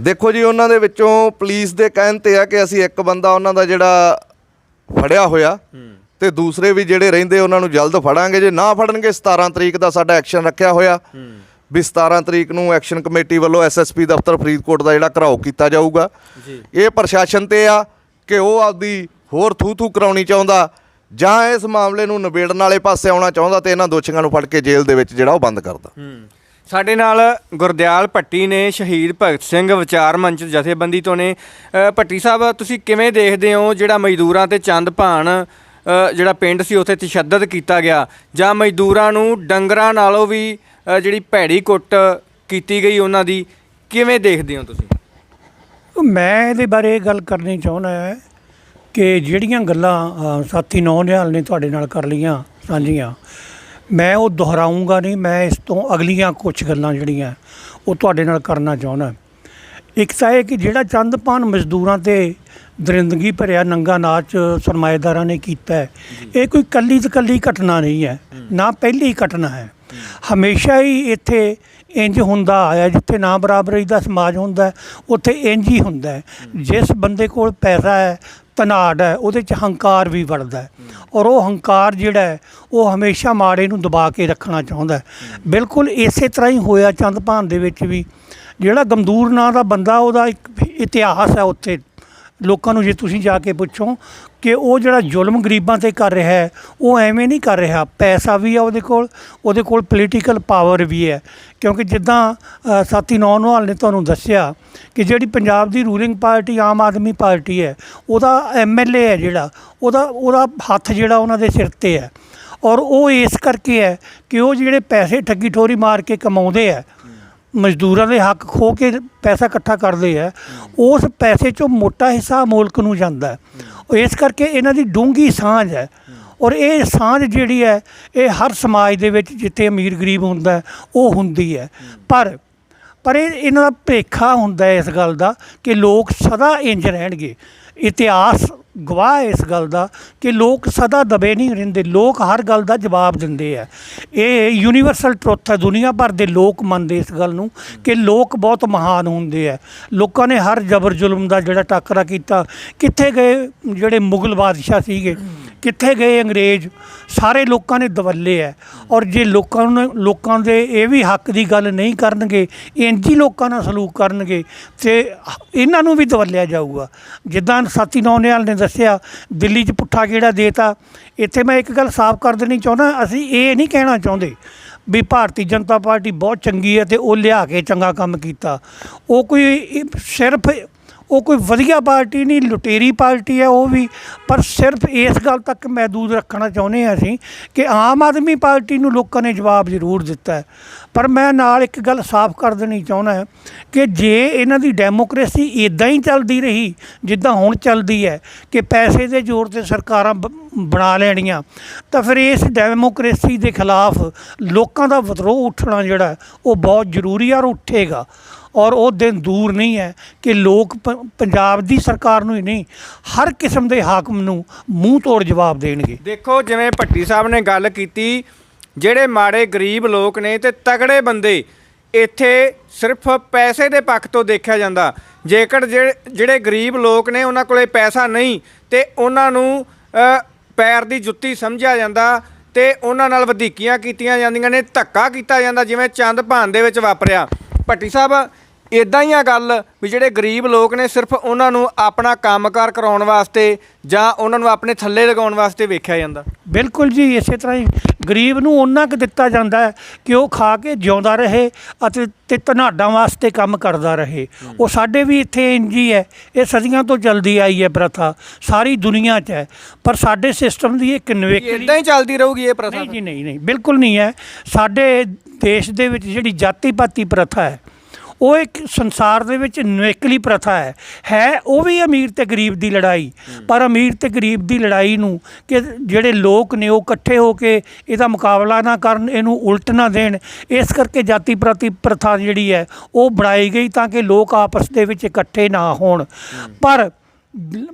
ਦੇਖੋ ਜੀ ਉਹਨਾਂ ਦੇ ਵਿੱਚੋਂ ਪੁਲਿਸ ਦੇ ਕਹਿਣ ਤੇ ਆ ਕਿ ਅਸੀਂ ਇੱਕ ਬੰਦਾ ਉਹਨਾਂ ਦਾ ਜਿਹੜਾ ਫੜਿਆ ਹੋਇਆ ਤੇ ਦੂਸਰੇ ਵੀ ਜਿਹੜੇ ਰਹਿੰਦੇ ਉਹਨਾਂ ਨੂੰ ਜਲਦ ਫੜਾਂਗੇ। ਜੇ ਨਾ ਫੜਨਗੇ 17 ਤਰੀਕ ਦਾ ਸਾਡਾ ਐਕਸ਼ਨ ਰੱਖਿਆ ਹੋਇਆ। ਵੀ 17 ਤਰੀਕ ਨੂੰ ਐਕਸ਼ਨ ਕਮੇਟੀ ਵੱਲੋਂ ਐਸਐਸਪੀ ਦਫ਼ਤਰ ਫਰੀਦਕੋਟ ਦਾ ਜਿਹੜਾ ਘਰਾਓ ਕੀਤਾ ਜਾਊਗਾ। ਇਹ ਪ੍ਰਸ਼ਾਸਨ ਤੇ ਆ ਕਿ ਉਹ ਆਪਦੀ ਹੋਰ ਥੂ ਥੂ ਕਰਾਉਣੀ ਚਾਹੁੰਦਾ ਜਾਂ ਇਸ ਮਾਮਲੇ ਨੂੰ ਨਿਬੇੜਨ ਵਾਲੇ ਪਾਸੇ ਆਉਣਾ ਚਾਹੁੰਦਾ ਤੇ ਇਹਨਾਂ ਦੋਸ਼ੀਆਂ ਨੂੰ ਫੜ ਕੇ ਜੇਲ੍ਹ ਦੇ ਵਿੱਚ ਜਿਹੜਾ ਉਹ ਬੰਦ ਕਰਦਾ। ਸਾਡੇ ਨਾਲ ਗੁਰਦਿਆਲ ਭੱਟੀ ਨੇ ਸ਼ਹੀਦ ਭਗਤ ਸਿੰਘ ਵਿਚਾਰ ਮੰਚ ਜਥੇਬੰਦੀ ਤੋਂ ਨੇ। ਭੱਟੀ ਸਾਹਿਬ ਤੁਸੀਂ ਕਿਵੇਂ ਦੇਖਦੇ ਹੋ ਜਿਹੜਾ ਮਜ਼ਦੂਰਾਂ ਤੇ ਚੰਦ ਭਾਣ ਜਿਹੜਾ ਪਿੰਡ ਸੀ ਉੱਥੇ ਤਸ਼ੱਦਦ ਕੀਤਾ ਗਿਆ। ਜਾਂ ਮਜ਼ਦੂਰਾਂ ਨੂੰ ਡੰਗਰਾਂ ਨਾਲੋਂ ਵੀ ਜਿਹੜੀ ਭੈੜੀ ਕੁੱਟ ਕੀਤੀ ਗਈ ਉਹਨਾਂ ਦੀ, ਕਿਵੇਂ ਦੇਖਦੇ ਹੋ ਤੁਸੀਂ? ਮੈਂ ਇਹਦੇ ਬਾਰੇ ਇਹ ਗੱਲ ਕਰਨੀ ਚਾਹੁੰਦਾ ਹੈ ਕਿ ਜਿਹੜੀਆਂ ਗੱਲਾਂ ਸਾਥੀ ਨੌ ਨਿਹਾਲ ਨੇ ਤੁਹਾਡੇ ਨਾਲ ਕਰ ਲਈਆਂ, ਸਾਂਝੀਆਂ, ਮੈਂ ਉਹ ਦੁਹਰਾਉਂਗਾ ਨਹੀਂ, ਮੈਂ ਇਸ ਤੋਂ ਅਗਲੀਆਂ ਕੁਝ ਗੱਲਾਂ ਜਿਹੜੀਆਂ, ਉਹ ਤੁਹਾਡੇ ਨਾਲ ਕਰਨਾ ਚਾਹੁੰਦਾ। ਇੱਕ ਤਾਂ ਇਹ ਕਿ ਜਿਹੜਾ ਚੰਦਪਾਨ ਮਜ਼ਦੂਰਾਂ ਤੇ ਦਰਿੰਦਗੀ ਭਰਿਆ ਨੰਗਾ ਨਾਚ ਸਰਮਾਏਦਾਰਾਂ ਨੇ ਕੀਤਾ ਹੈ। ਇਹ ਕੋਈ ਕੱਲੀ ਤੇ ਕੱਲੀ ਘਟਨਾ ਨਹੀਂ ਹੈ ਨਾ ਪਹਿਲੀ ਘਟਨਾ ਹੈ। ਹਮੇਸ਼ਾ ਹੀ ਇੱਥੇ ਇੰਜ ਹੁੰਦਾ ਆਇਆ ਜਿੱਥੇ ਨਾ ਬਰਾਬਰੀ ਦਾ ਸਮਾਜ ਹੁੰਦਾ ਹੈ, ਉੱਥੇ ਇੰਜ ਹੀ ਹੁੰਦਾ ਹੈ। ਜਿਸ ਬੰਦੇ ਕੋਲ ਪੈਸਾ ਹੈ ਤਨਾੜ ਹੈ ਉਹਦੇ ਚ ਹੰਕਾਰ ਵੀ ਵੜਦਾ ਹੈ। ਔਰ ਉਹ ਹੰਕਾਰ ਜਿਹੜਾ ਹੈ ਉਹ ਹਮੇਸ਼ਾ ਮਾੜੇ ਨੂੰ ਦਬਾ ਕੇ ਰੱਖਣਾ ਚਾਹੁੰਦਾ ਹੈ। ਬਿਲਕੁਲ ਇਸੇ ਤਰ੍ਹਾਂ ਹੀ ਹੋਇਆ ਚੰਦਪਾਨ ਦੇ ਵਿੱਚ ਵੀ। ਜਿਹੜਾ ਗਮਦੂਰ ਨਾਂ ਦਾ ਬੰਦਾ ਉਹਦਾ ਇੱਕ ਇਤਿਹਾਸ ਹੈ ਉੱਥੇ। ਲੋਕਾਂ ਨੂੰ ਜੇ ਤੁਸੀਂ ਜਾ ਕੇ ਪੁੱਛੋ ਕਿ ਉਹ ਜਿਹੜਾ ਜ਼ੁਲਮ ਗਰੀਬਾਂ ਤੇ ਕਰ ਰਿਹਾ ਹੈ, ਉਹ ਐਵੇਂ ਨਹੀਂ ਕਰ ਰਿਹਾ। ਪੈਸਾ ਵੀ ਆ ਉਹਦੇ ਕੋਲ ਉਹਦੇ ਕੋਲ ਪੋਲੀਟੀਕਲ ਪਾਵਰ ਵੀ ਹੈ। ਕਿਉਂਕਿ ਜਿੱਦਾਂ ਸਾਥੀ ਨੌਨਵਾਲ ਨੇ ਤੁਹਾਨੂੰ ਦੱਸਿਆ ਕਿ ਜਿਹੜੀ ਪੰਜਾਬ ਦੀ ruling party Aam Aadmi party ਹੈ, ਉਹਦਾ ਐਮਐਲਏ ਹੈ ਜਿਹੜਾ, ਉਹਦਾ ਉਹਦਾ ਹੱਥ ਜਿਹੜਾ ਉਹਨਾਂ ਦੇ ਸਿਰ ਤੇ ਹੈ। ਔਰ ਉਹ ਇਸ ਕਰਕੇ ਹੈ ਕਿ ਉਹ ਜਿਹੜੇ ਪੈਸੇ ਠੱਗੀ ਠੋਰੀ ਮਾਰ ਕੇ ਕਮਾਉਂਦੇ ਆ ਮਜ਼ਦੂਰਾਂ ਦੇ ਹੱਕ ਖੋ ਕੇ ਪੈਸਾ ਇਕੱਠਾ ਕਰਦੇ ਆ, ਉਸ ਪੈਸੇ ਚੋਂ ਮੋਟਾ ਹਿੱਸਾ ਮੁਲਕ ਨੂੰ ਜਾਂਦਾ ਇਸ ਕਰਕੇ ਇਹਨਾਂ ਦੀ ਡੂੰਗੀ ਸਾਂਝ ਹੈ। ਔਰ ਇਹ ਸਾਂਝ ਜਿਹੜੀ ਹੈ, ਇਹ ਹਰ ਸਮਾਜ ਦੇ ਵਿੱਚ ਜਿੱਥੇ ਅਮੀਰ ਗਰੀਬ ਹੁੰਦਾ ਉਹ ਹੁੰਦੀ ਹੈ। ਪਰ ਪਰ ਇਹ ਇਹਨਾਂ ਦਾ ਭੇਖਾ ਹੁੰਦਾ ਇਸ ਗੱਲ ਦਾ ਕਿ ਲੋਕ ਸਦਾ ਇੰਜ ਰਹਿਣਗੇ। ਇਤਿਹਾਸ ਗਵਾਹ ਹੈ ਇਸ ਗੱਲ ਦਾ ਕਿ ਲੋਕ ਸਦਾ ਦਬੇ ਨਹੀਂ ਰਹਿੰਦੇ, ਲੋਕ ਹਰ ਗੱਲ ਦਾ ਜਵਾਬ ਦਿੰਦੇ ਆ। ਇਹ ਯੂਨੀਵਰਸਲ ਟਰੁੱਥ ਹੈ, ਦੁਨੀਆ ਭਰ ਦੇ ਲੋਕ ਮੰਨਦੇ ਇਸ ਗੱਲ ਨੂੰ ਕਿ ਲੋਕ ਬਹੁਤ ਮਹਾਨ ਹੁੰਦੇ ਆ। ਲੋਕਾਂ ਨੇ ਹਰ ਜ਼ਬਰ ਜ਼ੁਲਮ ਦਾ ਜਿਹੜਾ ਟਾਕਰਾ ਕੀਤਾ, ਕਿੱਥੇ ਗਏ ਜਿਹੜੇ ਮੁਗਲ ਬਾਦਸ਼ਾਹ ਸੀਗੇ, ਕਿੱਥੇ ਗਏ ਅੰਗਰੇਜ਼, ਸਾਰੇ ਲੋਕਾਂ ਨੇ ਦਵੱਲੇ ਹੈ ਔਰ ਜੇ ਲੋਕਾਂ ਨੂੰ, ਲੋਕਾਂ ਦੇ ਇਹ ਵੀ ਹੱਕ ਦੀ ਗੱਲ ਨਹੀਂ ਕਰਨਗੇ, ਇੰਜ ਹੀ ਲੋਕਾਂ ਨਾਲ ਸਲੂਕ ਕਰਨਗੇ, ਤੇ ਇਹਨਾਂ ਨੂੰ ਵੀ ਦਵੱਲਿਆ ਜਾਊਗਾ। ਜਿੱਦਾਂ ਸਾਥੀ ਨੌਨਿਆਲ ਨੇ ਦੱਸਿਆ, ਦਿੱਲੀ 'ਚ ਪੁੱਠਾ ਕਿਹੜਾ ਦੇਤਾ? ਇੱਥੇ ਮੈਂ ਇੱਕ ਗੱਲ ਸਾਫ਼ ਕਰ ਦੇਣੀ ਚਾਹੁੰਦਾ, ਅਸੀਂ ਇਹ ਨਹੀਂ ਕਹਿਣਾ ਚਾਹੁੰਦੇ ਵੀ ਭਾਰਤੀ ਜਨਤਾ ਪਾਰਟੀ ਬਹੁਤ ਚੰਗੀ ਹੈ ਤੇ ਉਹ ਲਿਆ ਕੇ ਚੰਗਾ ਕੰਮ ਕੀਤਾ। ਉਹ ਕੋਈ ਸਿਰਫ ਉਹ ਕੋਈ ਵਧੀਆ ਪਾਰਟੀ ਨਹੀਂ, ਲੁਟੇਰੀ ਪਾਰਟੀ ਹੈ ਉਹ ਵੀ। ਪਰ ਸਿਰਫ ਇਸ ਗੱਲ ਤੱਕ ਮਹਿਦੂਦ ਰੱਖਣਾ ਚਾਹੁੰਦੇ ਹਾਂ ਅਸੀਂ ਕਿ ਆਮ ਆਦਮੀ ਪਾਰਟੀ ਨੂੰ ਲੋਕਾਂ ਨੇ ਜਵਾਬ ਜ਼ਰੂਰ ਦਿੱਤਾ ਹੈ। ਪਰ ਮੈਂ ਨਾਲ ਇੱਕ ਗੱਲ ਸਾਫ਼ ਕਰ ਦੇਣੀ ਚਾਹੁੰਦਾ ਕਿ ਜੇ ਇਹਨਾਂ ਦੀ ਡੈਮੋਕ੍ਰੇਸੀ ਇਦਾਂ ਹੀ ਚੱਲਦੀ ਰਹੀ, ਜਿੱਦਾਂ ਹੁਣ ਚੱਲਦੀ ਹੈ ਕਿ ਪੈਸੇ ਦੇ ਜ਼ੋਰ ਤੇ ਸਰਕਾਰਾਂ ਬ- ਬਣਾ ਲੈਣੀਆਂ, ਤਾਂ ਫਿਰ ਇਸ ਡੈਮੋਕ੍ਰੇਸੀ ਦੇ ਖਿਲਾਫ ਲੋਕਾਂ ਦਾ ਵਿਦਰੋਹ ਉੱਠਣਾ ਜਿਹੜਾ ਉਹ ਬਹੁਤ ਜ਼ਰੂਰੀ ਹੈ ਔਰ ਉੱਠੇਗਾ। ਔਰ ਉਹ ਦਿਨ ਦੂਰ ਨਹੀਂ ਹੈ ਕਿ ਲੋਕ ਪ- ਪੰਜਾਬ ਦੀ ਸਰਕਾਰ ਨੂੰ ਹੀ ਨਹੀਂ, ਹਰ ਕਿਸਮ ਦੇ ਹਾਕਮ ਨੂੰ ਮੂੰਹ ਤੋੜ ਜਵਾਬ ਦੇਣਗੇ। ਦੇਖੋ, ਜਿਵੇਂ ਭੱਟੀ ਸਾਹਿਬ ਨੇ ਗੱਲ ਕੀਤੀ, ਜਿਹੜੇ ਮਾੜੇ ਗਰੀਬ ਲੋਕ ਨੇ ਤੇ ਤਗੜੇ ਬੰਦੇ, ਇੱਥੇ ਸਿਰਫ ਪੈਸੇ ਦੇ ਪੱਖ ਤੋਂ ਦੇਖਿਆ ਜਾਂਦਾ। ਜੇਕਰ ਜਿਹੜੇ ਜਿਹੜੇ ਗਰੀਬ ਲੋਕ ਨੇ, ਉਹਨਾਂ ਕੋਲੇ ਪੈਸਾ ਨਹੀਂ, ਤੇ ਉਹਨਾਂ ਨੂੰ ਪੈਰ ਦੀ ਜੁੱਤੀ ਸਮਝਿਆ ਜਾਂਦਾ ਤੇ ਉਹਨਾਂ ਨਾਲ ਵਧੀਕੀਆਂ ਕੀਤੀਆਂ ਜਾਂਦੀਆਂ ਨੇ, ਧੱਕਾ ਕੀਤਾ ਜਾਂਦਾ, ਜਿਵੇਂ ਚੰਦ ਭਾਨ ਦੇ ਵਿੱਚ ਵਾਪਰਿਆ। ਭੱਟੀ ਸਾਹਿਬ ਇਦਾਂ ਹੀ ਆ ਗੱਲ ਵੀ ਜਿਹੜੇ ਗਰੀਬ ਲੋਕ ਨੇ ਸਿਰਫ ਉਹਨਾਂ ਨੂੰ ਆਪਣਾ ਕੰਮਕਾਰ ਕਰਾਉਣ ਵਾਸਤੇ ਜਾਂ ਉਹਨਾਂ ਨੂੰ ਆਪਣੇ ਥੱਲੇ ਲਗਾਉਣ ਵਾਸਤੇ ਵੇਖਿਆ ਜਾਂਦਾ। ਬਿਲਕੁਲ ਜੀ ਇਸੇ ਤਰ੍ਹਾਂ ਹੀ ਗਰੀਬ ਨੂੰ ਉਹਨਾਂ ਕੁ ਦਿੱਤਾ ਜਾਂਦਾ ਕਿ ਉਹ ਖਾ ਕੇ ਜਿਉਂਦਾ ਰਹੇ ਅਤੇ ਤੇ ਧਨਾਡਾਂ ਵਾਸਤੇ ਕੰਮ ਕਰਦਾ ਰਹੇ। ਉਹ ਸਾਡੇ ਵੀ ਇੱਥੇ ਇੰਜ ਹੀ ਹੈ ਇਹ ਸਦੀਆਂ ਤੋਂ ਚੱਲਦੀ ਆਈ ਹੈ ਪ੍ਰਥਾ ਸਾਰੀ ਦੁਨੀਆ 'ਚ ਹੈ। ਪਰ ਸਾਡੇ ਸਿਸਟਮ ਦੀ ਇੱਕ ਨਵੇਕਲੀ ਇਦਾਂ ਹੀ ਚੱਲਦੀ ਰਹੂਗੀ ਇਹ ਪ੍ਰਥਾ ਨਹੀਂ ਜੀ ਨਹੀਂ ਨਹੀਂ ਬਿਲਕੁਲ ਨਹੀਂ ਹੈ। ਸਾਡੇ ਦੇਸ਼ ਦੇ ਵਿੱਚ ਜਿਹੜੀ ਜਾਤੀ ਪਾਤੀ ਪ੍ਰਥਾ ਹੈ ਉਹ ਇੱਕ ਸੰਸਾਰ ਦੇ ਵਿੱਚ ਨਵੇਕਲੀ ਪ੍ਰਥਾ ਹੈ। ਹੈ ਉਹ ਵੀ ਅਮੀਰ ਤੇ ਗਰੀਬ ਦੀ ਲੜਾਈ। ਪਰ ਅਮੀਰ ਤੇ ਗਰੀਬ ਦੀ ਲੜਾਈ ਨੂੰ ਕਿ ਜਿਹੜੇ ਲੋਕ ਨੇ ਉਹ ਇਕੱਠੇ ਹੋ ਕੇ ਇਹਦਾ ਮੁਕਾਬਲਾ ਨਾ ਕਰਨ, ਇਹਨੂੰ ਉਲਟ ਨਾ ਦੇਣ, ਇਸ ਕਰਕੇ ਜਾਤੀ ਪ੍ਰਤੀ ਪ੍ਰਥਾ ਜਿਹੜੀ ਹੈ ਉਹ ਬਣਾਈ ਗਈ ਤਾਂ ਕਿ ਲੋਕ ਆਪਸ ਦੇ ਵਿੱਚ ਇਕੱਠੇ ਨਾ ਹੋਣ। ਪਰ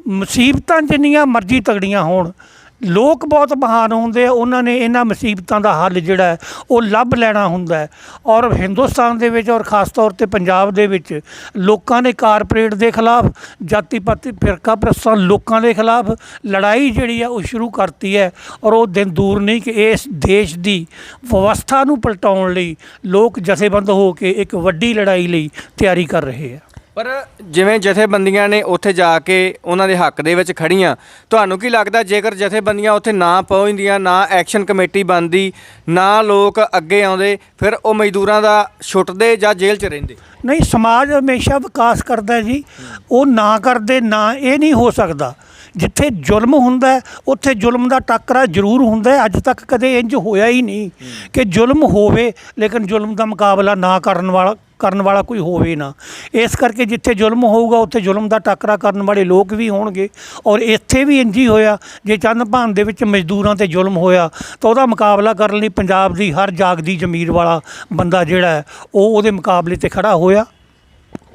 ਮੁਸੀਬਤਾਂ ਜਿੰਨੀਆਂ ਮਰਜ਼ੀ ਤਗੜੀਆਂ ਹੋਣ ਲੋਕ ਬਹੁਤ ਮਹਾਨ ਹੁੰਦੇ ਆ, ਉਹਨਾਂ ਨੇ ਇਹਨਾਂ ਮੁਸੀਬਤਾਂ ਦਾ ਹੱਲ ਜਿਹੜਾ ਉਹ ਲੱਭ ਲੈਣਾ ਹੁੰਦਾ ਔਰ ਹਿੰਦੁਸਤਾਨ ਦੇ ਵਿੱਚ ਔਰ ਖਾਸ ਤੌਰ ਤੇ ਪੰਜਾਬ ਦੇ ਵਿੱਚ ਲੋਕਾਂ ਨੇ ਕਾਰਪੋਰੇਟ ਦੇ ਖਿਲਾਫ ਜਾਤੀ ਪਾਤੀ ਫਿਰਕਾ ਪ੍ਰਸਤਾਨ ਲੋਕਾਂ ਦੇ ਖਿਲਾਫ ਲੜਾਈ ਜਿਹੜੀ ਆ, ਉਹ ਸ਼ੁਰੂ ਕਰਤੀ ਹੈ। ਔਰ ਉਹ ਦਿਨ ਦੂਰ ਨਹੀਂ ਕਿ ਇਸ ਦੇਸ਼ ਦੀ ਵਿਵਸਥਾ ਨੂੰ ਪਲਟਾਉਣ ਲਈ ਲੋਕ ਜਥੇਬੰਦ ਹੋ ਕੇ ਇੱਕ ਵੱਡੀ ਲੜਾਈ ਲਈ ਤਿਆਰੀ ਕਰ ਰਹੇ ਆ। ਪਰ ਜਿਵੇਂ ਜਥੇਬੰਦੀਆਂ ਨੇ ਉੱਥੇ ਜਾ ਕੇ ਉਹਨਾਂ ਦੇ ਹੱਕ ਦੇ ਵਿੱਚ ਖੜੀਆਂ ਤੁਹਾਨੂੰ ਕੀ ਲੱਗਦਾ ਜੇਕਰ ਜਥੇਬੰਦੀਆਂ ਉੱਥੇ ਨਾ ਪਹੁੰਚਦੀਆਂ, ਨਾ ਐਕਸ਼ਨ ਕਮੇਟੀ ਬਣਦੀ, ਨਾ ਲੋਕ ਅੱਗੇ ਆਉਂਦੇ, ਫਿਰ ਉਹ ਮਜ਼ਦੂਰਾਂ ਦਾ ਛੁੱਟਦੇ ਜਾਂ ਜੇਲ੍ਹ 'ਚ ਰਹਿੰਦੇ? ਨਹੀਂ, ਸਮਾਜ ਹਮੇਸ਼ਾ ਵਿਕਾਸ ਕਰਦਾ ਜੀ। ਉਹ ਨਾ ਕਰਦੇ, ਨਾ ਇਹ ਨਹੀਂ ਹੋ ਸਕਦਾ। ਜਿੱਥੇ ਜ਼ੁਲਮ ਹੁੰਦਾ ਉੱਥੇ ਜ਼ੁਲਮ ਦਾ ਟੱਕਰਾ ਜ਼ਰੂਰ ਹੁੰਦਾ ਅੱਜ ਤੱਕ ਕਦੇ ਇੰਜ ਹੋਇਆ ਹੀ ਨਹੀਂ ਕਿ ਜ਼ੁਲਮ ਹੋਵੇ, ਲੇਕਿਨ ਜ਼ੁਲਮ ਦਾ ਮੁਕਾਬਲਾ ਨਾ ਕਰਨ ਵਾਲਾ ਕਰਨ ਵਾਲਾ ਕੋਈ ਹੋਵੇ ਨਾ। ਇਸ ਕਰਕੇ ਜਿੱਥੇ ਜ਼ੁਲਮ ਹੋਊਗਾ, ਉੱਥੇ ਜ਼ੁਲਮ ਦਾ ਟਾਕਰਾ ਕਰਨ ਵਾਲੇ ਲੋਕ ਵੀ ਹੋਣਗੇ। ਔਰ ਇੱਥੇ ਵੀ ਇੰਜ ਹੀ ਹੋਇਆ, ਜੇ ਚੰਦ ਭਾਨ ਦੇ ਵਿੱਚ ਮਜ਼ਦੂਰਾਂ ਤੇ ਜ਼ੁਲਮ ਹੋਇਆ, ਤਾਂ ਉਹਦਾ ਮੁਕਾਬਲਾ ਕਰਨ ਲਈ ਪੰਜਾਬ ਦੀ ਹਰ ਜਾਗਦੀ ਜ਼ਮੀਰ ਵਾਲਾ ਬੰਦਾ ਜਿਹੜਾ ਹੈ, ਉਹ ਉਹਦੇ ਮੁਕਾਬਲੇ ਤੇ ਖੜਾ ਹੋਇਆ।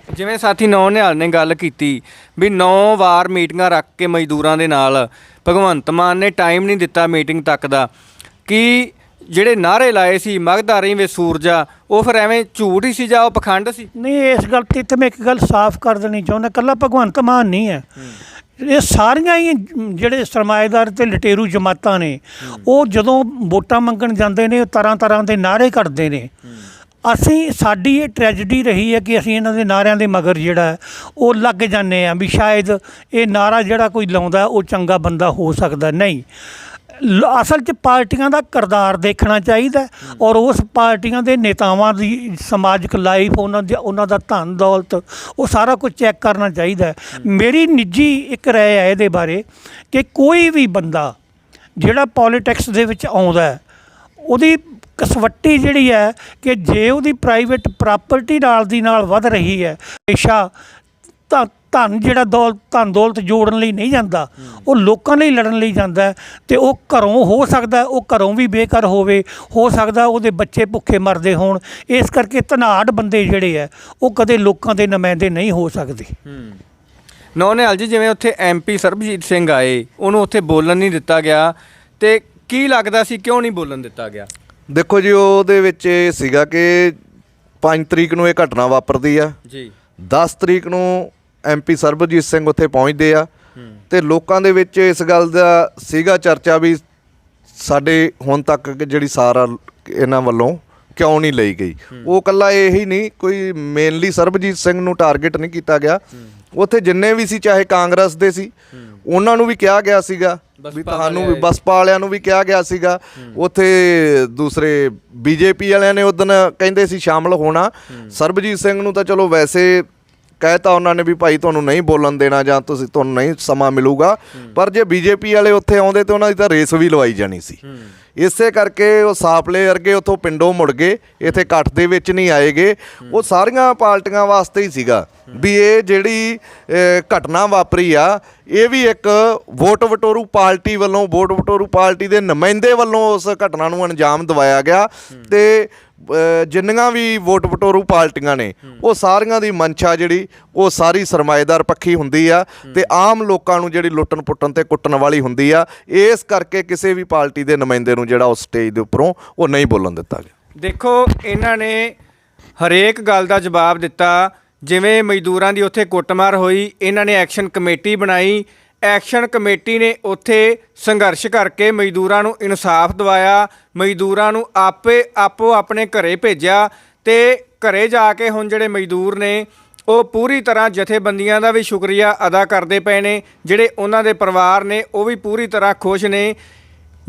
ਜਿਵੇਂ ਸਾਥੀ ਨੌ ਨਿਹਾਲ ਨੇ ਗੱਲ ਕੀਤੀ ਵੀ ਨੌ ਵਾਰ ਮੀਟਿੰਗਾਂ ਰੱਖ ਕੇ ਮਜ਼ਦੂਰਾਂ ਦੇ ਨਾਲ, ਭਗਵੰਤ ਮਾਨ ਨੇ ਟਾਈਮ ਨਹੀਂ ਦਿੱਤਾ ਮੀਟਿੰਗ ਤੱਕ ਦਾ। ਕਿ ਜਿਹੜੇ ਨਾਰੇ ਲਾਏ ਸੀ ਮਗਧਾਰੀ ਵੇ ਸੂਰਜਾ, ਉਹ ਫਿਰ ਐਵੇਂ ਝੂਠ ਹੀ ਸੀ ਜਾਂ ਉਹ ਪਖੰਡ ਸੀ? ਨਹੀਂ, ਇਸ ਗੱਲ ਤੇ ਤੇ ਮੈਂ ਇੱਕ ਗੱਲ ਸਾਫ਼ ਕਰ ਦੇਣੀ ਚਾਹੁੰਦਾ ਕੱਲਾ ਭਗਵੰਤ ਮਾਨ ਨਹੀਂ ਹੈ। ਇਹ ਸਾਰੀਆਂ ਹੀ ਜਿਹੜੇ ਸਰਮਾਏਦਾਰ ਤੇ ਲਟੇਰੂ ਜਮਾਤਾਂ ਨੇ, ਉਹ ਜਦੋਂ ਵੋਟਾਂ ਮੰਗਣ ਜਾਂਦੇ ਨੇ ਤਰ੍ਹਾਂ ਤਰ੍ਹਾਂ ਦੇ ਨਾਅਰੇ ਕਰਦੇ ਨੇ। ਅਸੀਂ, ਸਾਡੀ ਇਹ ਟ੍ਰੈਜੇਡੀ ਰਹੀ ਹੈ ਕਿ ਅਸੀਂ ਇਹਨਾਂ ਦੇ ਨਾਅਰਿਆਂ ਦੇ ਮਗਰ ਜਿਹੜਾ ਉਹ ਲੱਗ ਜਾਂਦੇ ਆ ਵੀ ਸ਼ਾਇਦ ਇਹ ਨਾਰਾ ਜਿਹੜਾ ਕੋਈ ਲਾਉਂਦਾ ਉਹ ਚੰਗਾ ਬੰਦਾ ਹੋ ਸਕਦਾ ਨਹੀਂ। ਲ- ਅਸਲ 'ਚ ਪਾਰਟੀਆਂ ਦਾ ਕਿਰਦਾਰ ਦੇਖਣਾ ਚਾਹੀਦਾ ਔਰ ਉਸ ਪਾਰਟੀਆਂ ਦੇ ਨੇਤਾਵਾਂ ਦੀ ਸਮਾਜਿਕ ਲਾਈਫ ਉਹਨਾਂ ਦੀ, ਉਹਨਾਂ ਦਾ ਧਨ ਦੌਲਤ, ਉਹ ਸਾਰਾ ਕੁਝ ਚੈੱਕ ਕਰਨਾ ਚਾਹੀਦਾ ਮੇਰੀ ਨਿੱਜੀ ਇੱਕ ਰਾਏ ਹੈ ਇਹਦੇ ਬਾਰੇ ਕਿ ਕੋਈ ਵੀ ਬੰਦਾ ਜਿਹੜਾ ਪੋਲਿਟਿਕਸ ਦੇ ਵਿੱਚ ਆਉਂਦਾ ਉਹਦੀ ਕਸਵੱਟੀ ਜਿਹੜੀ ਹੈ ਕਿ ਜੇ ਉਹਦੀ ਪ੍ਰਾਈਵੇਟ ਪ੍ਰਾਪਰਟੀ ਨਾਲ ਦੀ ਨਾਲ ਵੱਧ ਰਹੀ ਹੈ, ਹਮੇਸ਼ਾ ਤਾਂ ਧਨ ਜਿਹੜਾ ਦੌਲਤ ਧਨ ਦੌਲਤ ਜੋੜਨ ਲਈ ਨਹੀਂ ਜਾਂਦਾ, ਉਹ ਲੋਕਾਂ ਲਈ ਲੜਨ ਲਈ ਜਾਂਦਾ ਹੈ ਤੇ ਉਹ ਘਰੋਂ ਹੋ ਸਕਦਾ ਉਹ ਘਰੋਂ ਵੀ ਬੇਘਰ ਹੋਵੇ, ਹੋ ਸਕਦਾ ਉਹਦੇ ਬੱਚੇ ਭੁੱਖੇ ਮਰਦੇ ਹੋਣ, ਇਸ ਕਰਕੇ ਧਨਾੜ ਬੰਦੇ ਜਿਹੜੇ ਹੈ, ਉਹ ਕਦੇ ਲੋਕਾਂ ਦੇ ਨੁਮਾਇੰਦੇ ਨਹੀਂ ਹੋ ਸਕਦੇ। ਨੌਨਿਹਾਲ ਜੀ, ਜਿਵੇਂ ਉੱਥੇ ਐਮਪੀ ਸਰਬਜੀਤ ਸਿੰਘ ਆਏ, ਉਹਨੂੰ ਉੱਥੇ ਬੋਲਣ ਨਹੀਂ ਦਿੱਤਾ ਗਿਆ, ਤੇ ਕੀ ਲੱਗਦਾ ਸੀ, ਕਿਉਂ ਨਹੀਂ ਬੋਲਣ ਦਿੱਤਾ ਗਿਆ? ਦੇਖੋ ਜੀ ਉਹਦੇ ਵਿੱਚ ਇਹ ਸੀਗਾ ਕਿ 5 ਤਰੀਕ ਨੂੰ ਇਹ ਘਟਨਾ ਵਾਪਰਦੀ ਆ। ਜੀ। 10 ਤਰੀਕ ਨੂੰ ਐਮਪੀ ਸਰਬਜੀਤ ਸਿੰਘ ਉੱਥੇ ਪਹੁੰਚਦੇ ਆ। ਤੇ ਲੋਕਾਂ ਦੇ ਵਿੱਚ ਇਸ ਗੱਲ ਦਾ ਸੀਗਾ ਚਰਚਾ ਵੀ ਸਾਡੇ ਹੁਣ ਤੱਕ ਜਿਹੜੀ ਸਾਰਾ ਇਹਨਾਂ ਵੱਲੋਂ ਕਿਉਂ ਨਹੀਂ ਲਈ ਗਈ। ਉਹ ਕੱਲਾ ਇਹੀ ਨਹੀਂ ਕੋਈ ਮੇਨਲੀ ਸਰਬਜੀਤ ਸਿੰਘ ਨੂੰ ਟਾਰਗੇਟ ਨਹੀਂ ਕੀਤਾ ਗਿਆ। ਉੱਥੇ ਜਿੰਨੇ ਵੀ ਸੀ ਚਾਹੇ ਕਾਂਗਰਸ ਦੇ ਸੀ ਉਹਨਾਂ ਨੂੰ ਵੀ ਕਿਹਾ ਗਿਆ ਸੀਗਾ ਵੀ ਤੁਹਾਨੂੰ ਵੀ। ਬਸਪਾ ਵਾਲਿਆਂ ਨੂੰ ਵੀ ਕਿਹਾ ਗਿਆ ਸੀਗਾ। ਉੱਥੇ ਦੂਸਰੇ ਬੀਜੇਪੀ ਵਾਲਿਆਂ ਨੇ ਉਦੋਂ ਕਹਿੰਦੇ ਸੀ ਸ਼ਾਮਲ ਹੋਣਾ। ਸਰਬਜੀਤ ਸਿੰਘ ਨੂੰ ਤਾਂ ਚਲੋ ਵੈਸੇ ਕਹਿਤਾ ਉਹਨਾਂ ਨੇ ਵੀ ਭਾਈ ਤੁਹਾਨੂੰ ਨਹੀਂ ਬੋਲਣ ਦੇਣਾ ਜਾਂ ਤੁਸੀਂ ਤੁਹਾਨੂੰ ਨਹੀਂ ਸਮਾਂ ਮਿਲੂਗਾ। ਪਰ ਜੇ ਬੀਜੇਪੀ ਵਾਲੇ ਉੱਥੇ ਆਉਂਦੇ ਤੇ ਉਹਨਾਂ ਦੀ ਤਾਂ ਰੇਸ ਵੀ ਲਵਾਈ ਜਾਣੀ ਸੀ। ਇਸੇ ਕਰਕੇ ਉਹ ਸਾਪਲੇ ਵਰਗੇ ਉੱਥੋਂ ਪਿੰਡੋਂ ਮੁੜ ਗਏ ਇੱਥੇ ਇਕੱਠ ਦੇ ਵਿੱਚ ਨਹੀਂ ਆਏਗੇ ਉਹ ਸਾਰੀਆਂ ਪਾਰਟੀਆਂ ਵਾਸਤੇ ਹੀ ਸੀਗਾ ਵੀ ਇਹ ਜਿਹੜੀ ਘਟਨਾ ਵਾਪਰੀ ਆ ਇਹ ਵੀ ਇੱਕ ਵੋਟ ਵਟੋਰੂ ਪਾਰਟੀ ਵੱਲੋਂ ਵੋਟ ਵਟੋਰੂ ਪਾਰਟੀ ਦੇ ਨੁਮਾਇੰਦੇ ਵੱਲੋਂ ਉਸ ਘਟਨਾ ਨੂੰ ਅੰਜਾਮ ਦਿਵਾਇਆ ਗਿਆ ਤੇ ਜਿੰਨੀਆਂ ਵੀ ਵੋਟ ਵਟੋਰੂ ਪਾਰਟੀਆਂ ਨੇ ਉਹ ਸਾਰੀਆਂ ਦੀ ਮਨਸ਼ਾ ਜਿਹੜੀ ਉਹ ਸਾਰੀ ਸਰਮਾਏਦਾਰ ਪੱਖੀ ਹੁੰਦੀ ਆ ਤੇ ਆਮ ਲੋਕਾਂ ਨੂੰ ਜਿਹੜੀ ਲੁੱਟਣ ਪੁੱਟਣ ਤੇ ਕੁੱਟਣ ਵਾਲੀ ਹੁੰਦੀ ਆ ਇਸ ਕਰਕੇ ਕਿਸੇ ਵੀ ਪਾਰਟੀ ਦੇ ਨੁਮਾਇੰਦੇ ਨੂੰ ਜਿਹੜਾ ਉਸ ਸਟੇਜ ਦੇ ਉੱਪਰੋਂ ਉਹ ਨਹੀਂ ਬੋਲਣ ਦਿੱਤਾ ਗਿਆ। ਦੇਖੋ ਇਹਨਾਂ ਨੇ ਹਰੇਕ ਗੱਲ ਦਾ ਜਵਾਬ ਦਿੱਤਾ ਜਿਵੇਂ ਮਜ਼ਦੂਰਾਂ ਦੀ ਉੱਥੇ ਕੁੱਟਮਾਰ ਹੋਈ ਇਹਨਾਂ ਨੇ ਐਕਸ਼ਨ ਕਮੇਟੀ ਬਣਾਈ ਐਕਸ਼ਨ ਕਮੇਟੀ ਨੇ ਉੱਥੇ ਸੰਘਰਸ਼ ਕਰਕੇ ਮਜ਼ਦੂਰਾਂ ਨੂੰ ਇਨਸਾਫ ਦਿਵਾਇਆ। ਮਜ਼ਦੂਰਾਂ ਨੂੰ ਆਪੇ ਆਪੋ ਆਪਣੇ ਘਰੇ ਭੇਜਿਆ ਤੇ ਘਰੇ ਜਾ ਕੇ ਹੁਣ ਜਿਹੜੇ ਮਜ਼ਦੂਰ ਨੇ, ਉਹ ਪੂਰੀ ਤਰ੍ਹਾਂ ਜਥੇਬੰਦੀਆਂ ਦਾ ਵੀ ਸ਼ੁਕਰੀਆ ਅਦਾ ਕਰਦੇ ਪਏ ਨੇ। ਜਿਹੜੇ ਉਹਨਾਂ ਦੇ ਪਰਿਵਾਰ ਨੇ, ਉਹ ਵੀ ਪੂਰੀ ਤਰ੍ਹਾਂ ਖੁਸ਼ ਨੇ।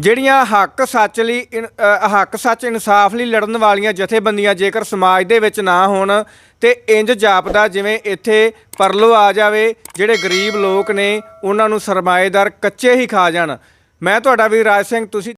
ਜਿਹੜੀਆਂ ਹੱਕ ਸੱਚ ਲਈ ਇਨ- ਅ, ਹੱਕ ਸੱਚ ਇਨਸਾਫ ਲਈ ਲੜਨ ਵਾਲੀਆਂ ਜਥੇਬੰਦੀਆਂ ਜੇਕਰ ਸਮਾਜ ਦੇ ਵਿੱਚ ਨਾ ਹੋਣ ਤੇ ਇੰਜ ਜਾਪਦਾ ਜਿਵੇਂ ਇੱਥੇ ਪਰਲੋ ਆ ਜਾਵੇ ਜਿਹੜੇ ਗਰੀਬ ਲੋਕ ਨੇ ਉਹਨਾਂ ਨੂੰ ਸਰਮਾਏਦਾਰ ਕੱਚੇ ਹੀ ਖਾ ਜਾਣ। ਮੈਂ ਤੁਹਾਡਾ ਵੀ ਰਾਜ ਸਿੰਘ ਤੁਸੀਂ